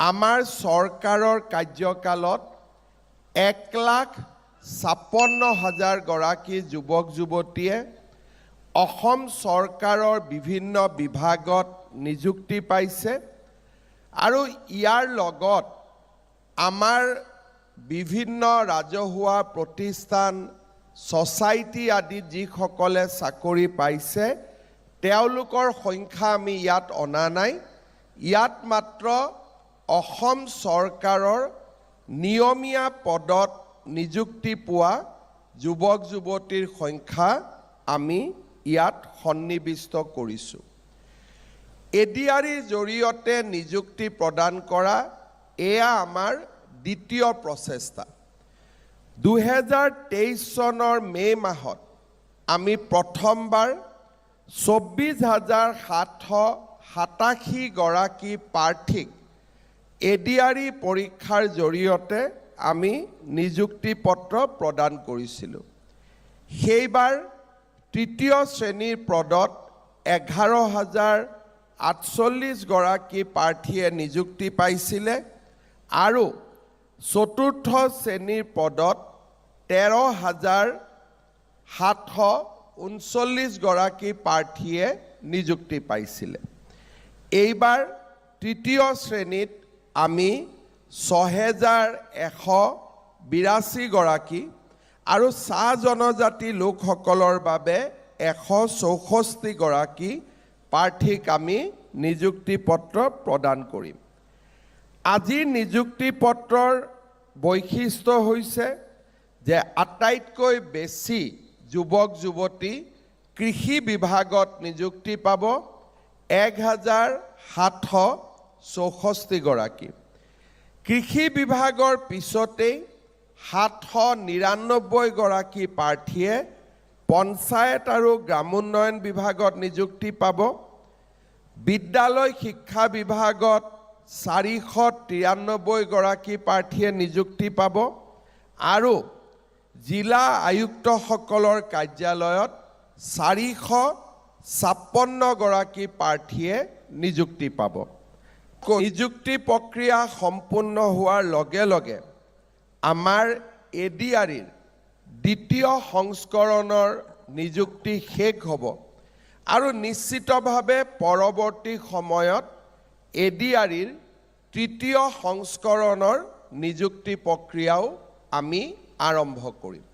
আমাৰ চৰকাৰৰ কাৰ্যকালত এক লাখ ছাপন্ন হাজাৰ গৰাকী যুৱক যুৱতীয়ে অসম চৰকাৰৰ বিভিন্ন বিভাগত নিযুক্তি পাইছে আৰু ইয়াৰ লগত আমাৰ বিভিন্ন ৰাজহুৱা প্ৰতিষ্ঠান ছ'চাইটি আদিত যিসকলে চাকৰি পাইছে তেওঁলোকৰ সংখ্যা আমি ইয়াত অনা নাই। ইয়াত মাত্ৰ অসম চৰকাৰৰ নিয়মীয়া পদত নিযুক্তি পোৱা যুৱক যুৱতীৰ সংখ্যা আমি ইয়াত সন্নিৱিষ্ট কৰিছোঁ। এডিআৰিৰ জৰিয়তে নিযুক্তি প্ৰদান কৰা এয়া আমাৰ দ্বিতীয় প্ৰচেষ্টা। দুহেজাৰ তেইছ চনৰ মে' মাহত আমি প্ৰথমবাৰ চৌব্বিছ হাজাৰ সাতশ গৰাকী প্ৰাৰ্থীক এডিআৰি পৰীক্ষাৰ জৰিয়তে আমি নিযুক্তি পত্ৰ প্ৰদান কৰিছিলোঁ। সেইবাৰ তৃতীয় শ্ৰেণীৰ পদত এঘাৰ হাজাৰ আঠচল্লিছ গৰাকী প্ৰাৰ্থীয়ে নিযুক্তি পাইছিলে আৰু চতুৰ্থ শ্ৰেণীৰ পদত তেৰ হাজাৰ সাতশ ঊনচল্লিছ গৰাকী প্ৰাৰ্থীয়ে নিযুক্তি পাইছিলে। এইবাৰ তৃতীয় শ্ৰেণীত আমি ছহেজাৰ এশ বিৰাশী গৰাকী আৰু চাহ জনজাতি লোকসকলৰ বাবে এশ চৌষষ্ঠি গৰাকী প্ৰাৰ্থীক আমি নিযুক্তি পত্ৰ প্ৰদান কৰিম। আজিৰ নিযুক্তি পত্ৰৰ বৈশিষ্ট্য হৈছে যে আটাইতকৈ বেছি যুৱক যুৱতী কৃষি বিভাগত নিযুক্তি পাব এক হাজাৰ সাতশ চৌষষ্ঠিগৰাকী কৃষি বিভাগৰ পিছতেই সাতশ নিৰান্নব্বৈগৰাকী প্ৰাৰ্থীয়ে পঞ্চায়ত আৰু গ্ৰামোন্নয়ন বিভাগত নিযুক্তি পাব। বিদ্যালয় শিক্ষা বিভাগত চাৰিশ তিৰান্নব্বৈগৰাকী প্ৰাৰ্থীয়ে নিযুক্তি পাব আৰু জিলা আয়ুক্তসকলৰ কাৰ্যালয়ত চাৰিশ ছাপন্নগৰাকী প্ৰাৰ্থীয়ে নিযুক্তি পাব। নিযুক্তি প্ৰক্ৰিয়া সম্পূৰ্ণ হোৱাৰ লগে লগে আমাৰ এ ডি আৰিৰ দ্বিতীয় সংস্কৰণৰ নিযুক্তি শেষ হ'ব। আৰু নিশ্চিতভাৱে পৰৱৰ্তী সময়ত এ ডি আৰিৰ তৃতীয় সংস্কৰণৰ নিযুক্তি প্ৰক্ৰিয়াও আমি আৰম্ভ কৰিম।